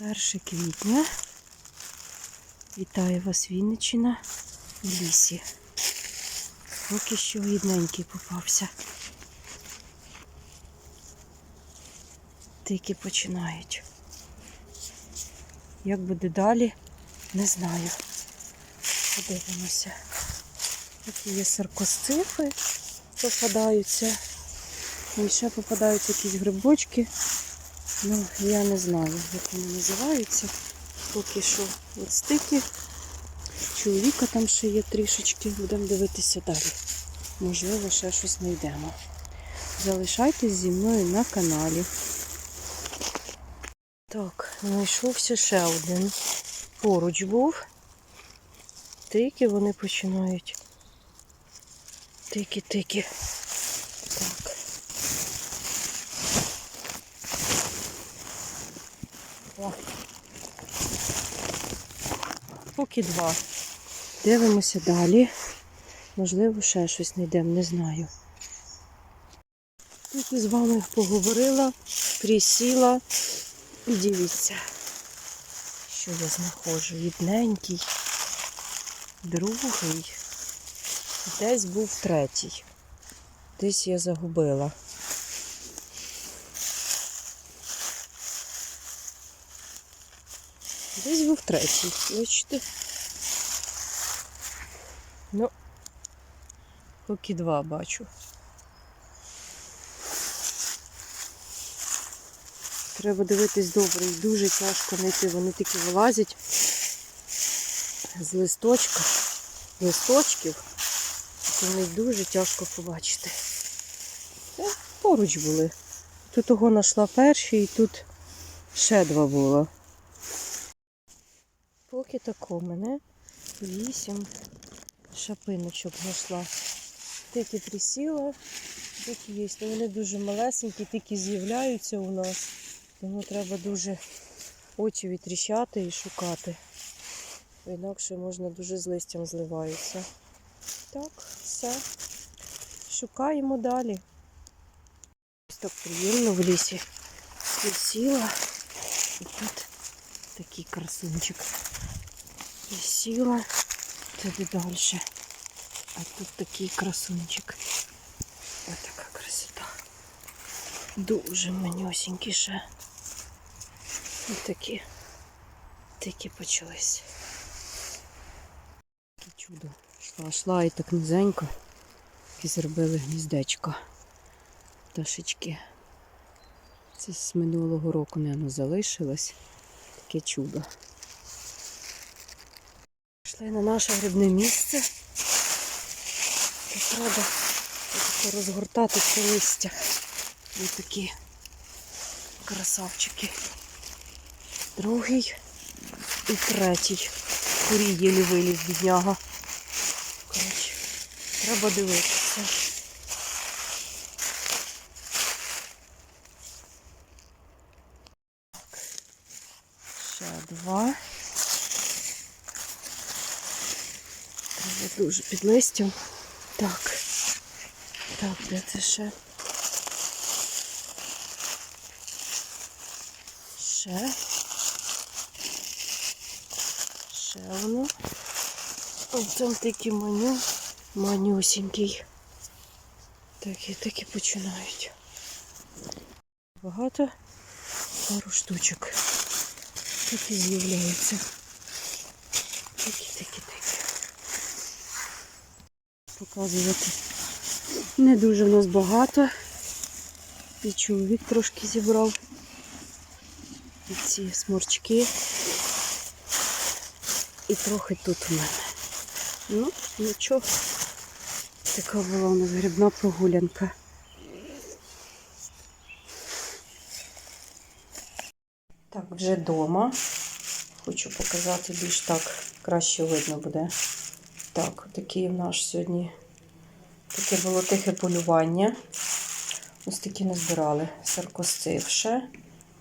1 квітня. Вітаю вас, Вінниччина, в лісі. Поки що гідненький попався. Тільки починають. Як буде далі, не знаю. Подивимося. Такі є саркосцифи, попадаються. І ще попадаються якісь грибочки. Ну, я не знаю, як вони називаються. Поки що от стики. Чоловіка там ще є трішечки. Будемо дивитися далі. Можливо, ще щось знайдемо. Залишайтесь зі мною на каналі. Так, знайшовся ще один. Поруч був. Тики вони починають. Тики-тики. Поки два. Дивимося далі. Можливо, ще щось знайдемо, не знаю. Тут з вами поговорила, присіла і дивіться, що я знаходжу. Відненький, другий, десь був третій. Десь я загубила. Десь був третій, бачите? Ну, поки два бачу. Треба дивитись добре, і дуже тяжко знайти. Вони такі вилазять з листочка, листочків. то Вони дуже тяжко побачити. Поруч були. Тут того знайшла перший і тут ще два було. Поки тако мене вісім шапиночок знайшла. Тільки присіла, тільки є. Ну, Вони дуже малесенькі, тільки з'являються у нас. Тому треба дуже очі відтріщати і шукати. Інакше можна дуже з листям зливаються. Так, все. Шукаємо далі. Ось так приємно в лісі. Присіла. І тут такий красунчик. Присіла. Туди далі. А тут такий красунчик. Ось така красота. Дуже манюсенький ще. Ось такі. Такі почались. Таке чудо. Шла, шла і так низенько. І зробили гніздечко. Пташечки. Це з минулого року, мабуть, залишилось. Таке чудо. Пішли на наше грибне місце. І треба розгортати це листя. Ось такі красавчики. Другий і третій. Курій єлі виліз бідняга. Коротше, треба дивитися. Так. Ще два. Треба дуже під листям. Так. Так, де це ще? Ще. Ще воно. Ось там маню, манюсенький. Такі, такі починають. Багато пару штучок. Такі з'являються. Такі, такі, такі. Показувати. Не дуже в нас багато. І чоловік трошки зібрав. І ці сморчки. І трохи тут у мене. Ну, нічого. Така була у нас грибна прогулянка. Так, вже вдома. Хочу показати більш так краще видно буде. Так, такий наш сьогодні таке було тихе полювання. Ось такі назбирали саркосцивше.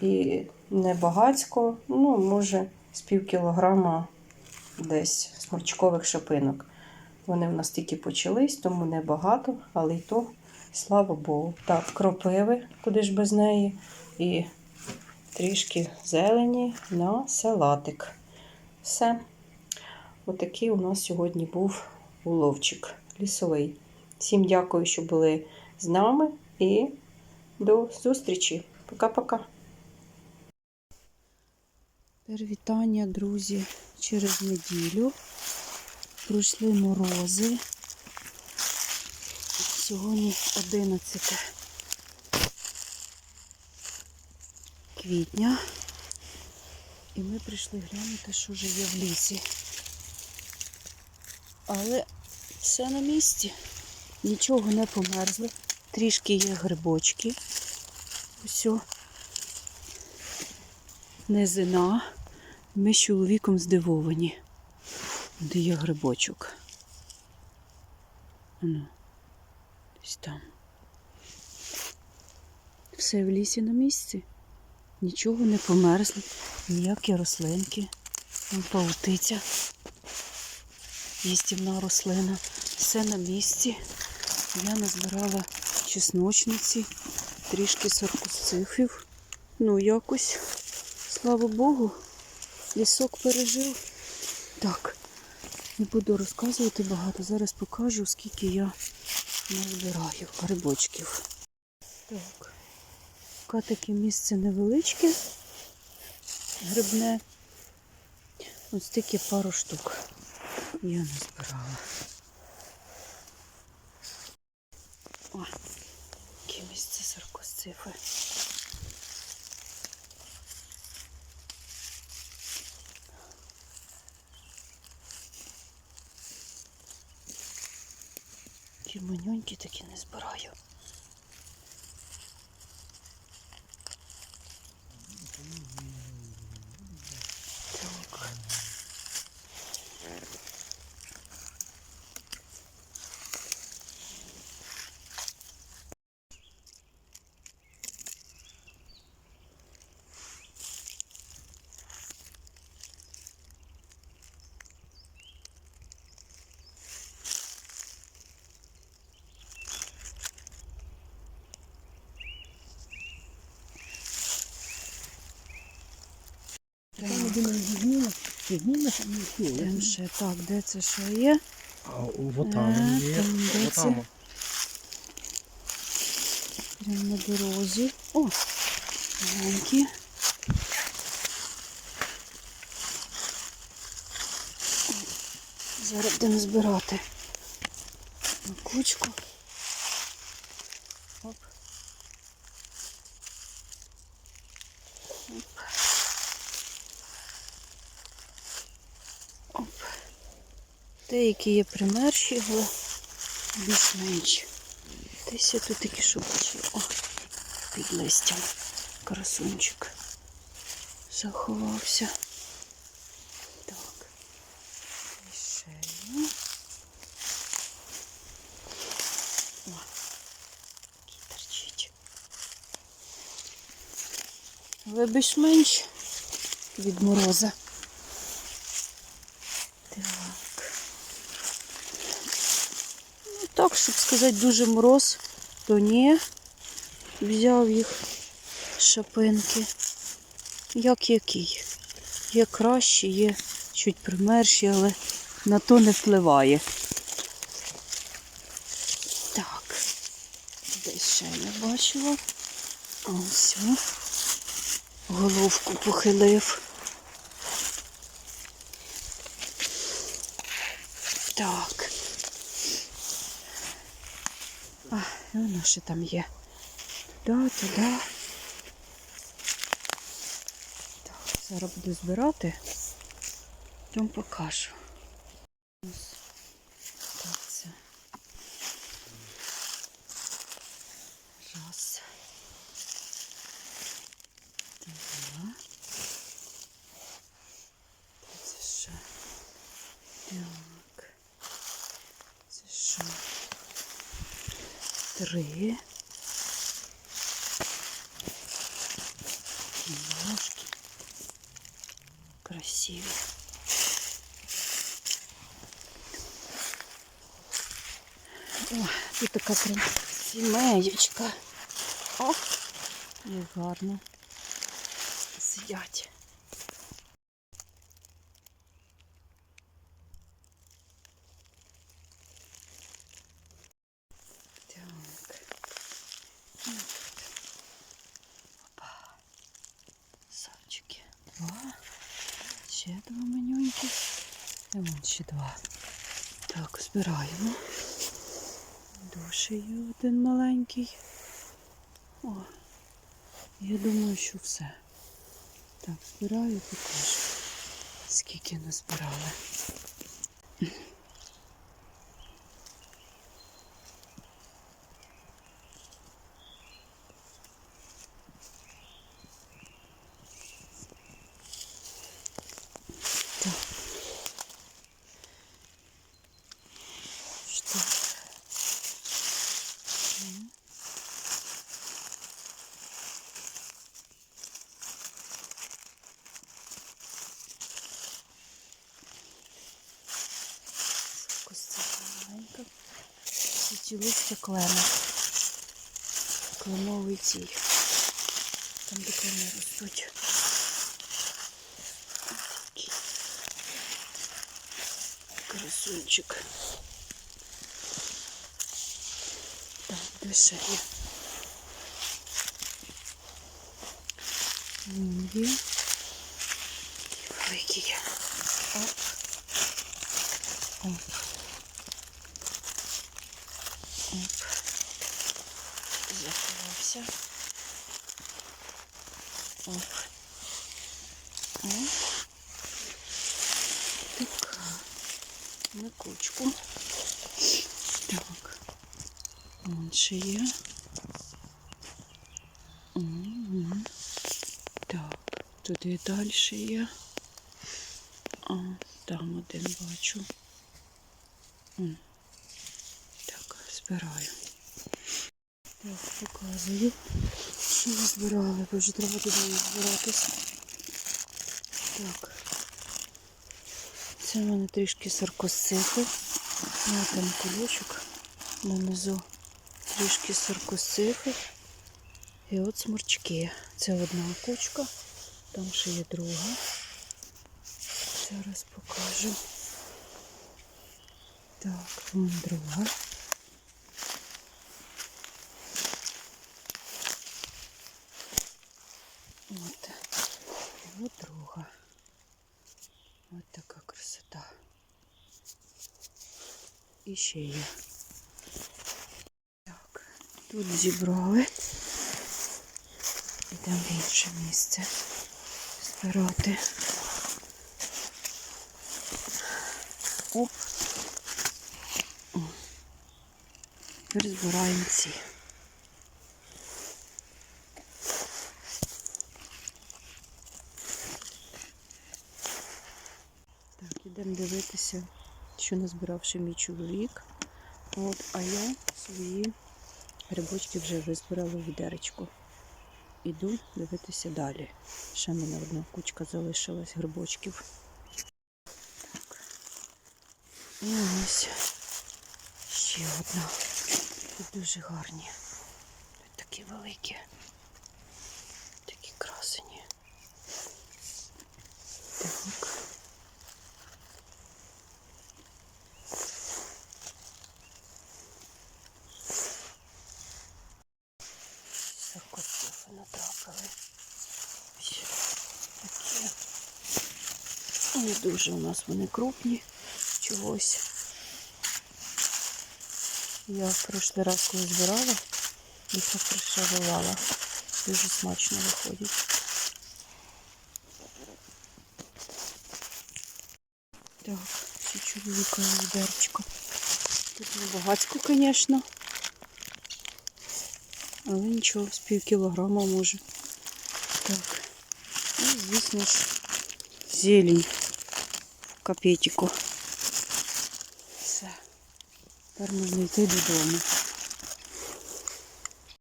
І небагацько, ну, може, з пів кілограма десь сморчкових шапинок. Вони в нас тільки почались, тому небагато, але й то, слава Богу. Так, кропиви, куди ж без неї. І трішки зелені на салатик. Все. Отакий у нас сьогодні був уловчик лісовий. Всім дякую, що були з нами, і до зустрічі. Пока-пока. Вітання, друзі, через неділю. Пройшли морози. Сьогодні 11 квітня. І ми прийшли глянути, що вже є в лісі. Але все на місці. Нічого не померзло. Трішки є грибочки. Усьо. Низина. Ми з чоловіком здивовані. Де є грибочок? Ану, десь там. Все в лісі на місці. Нічого не померзло, ніякі рослинки. Паутиця. Їстівна рослина. Все на місці. Я назбирала чесночниці, трішки саркосцифів. Ну, якось, слава Богу, лісок пережив. Так, не буду розказувати багато. Зараз покажу, скільки я назбираю грибочків. Так. Поки таке місце невеличке, грибне. Ось тільки пару штук я назбирала. О, яке місце саркосцифи. Ті манюньки такі не збираю. Там ще так, де це що є? А вот там Е, є. там де Вот там. Прямо на дорозі. О, маленькі. Зараз будемо збирати на кучку. Деякі є примерші, але більш-менш. Десь я тут таки що бачила. О, під листям. Красунчик заховався. Так. І ще є. О, який торчить. Але більш-менш від мороза. Так. Ну, так, щоб сказати, дуже мороз, то ні. Взяв їх шапинки. Як який. Є кращі, є чуть примерші, але на то не впливає. Так. Десь ще я бачила. Ось. Головку похилив. Так. А, і воно ще там є. Туди, туди. Так, зараз буду збирати. Потім покажу. Три. Ножки. Красиві. О, тут така прям сімеєчка. О, як гарно. сидять. Ще два манюньки. І вон ще два. Так, збираємо. Душею один маленький. О, я думаю, що все. Так, збираю і покажу, скільки назбирали. Ці листя клена. Кленовий цій. Там де клени ростуть. Красунчик. Так, де ще є? Вон є. Оп. Оп. Оп. Така. На кучку. Так. Вон ще є. Так, туди далі є. А, там один бачу. Так, збираю. Так, показую, що ми збирали, бо вже треба додому збиратись. Так. Це в мене трішки саркосцити. Ну, там кулючок нанизу трішки саркосцити. І от сморчки. Це одна кучка, там ще є друга. Зараз покажу. Так, вон друга. От. І от друга. От така красота. І ще є. Так, тут зібрали. Йдемо в інше місце збирати. Оп. О. Тепер збираємо ці. Так, ідемо дивитися, що назбиравши мій чоловік. От, а я свої грибочки вже визбирала в відеречку. Іду дивитися далі. Ще мене одна кучка залишилась грибочків. Так. І ось ще одна. Тут дуже гарні. Такі великі. Такі красені. Так. Саркоцифи натрапили. Ще такі. Не дуже у нас вони крупні чогось. Я в прошлий раз, коли збирала, їх пришарувала. Дуже смачно виходять. Так, це чоловіка відерчко. Тут небагацько, звісно. Але нічого, з пів кілограма може. Так. І, звісно ж, зелень капетику. Все. Тепер можна йти додому.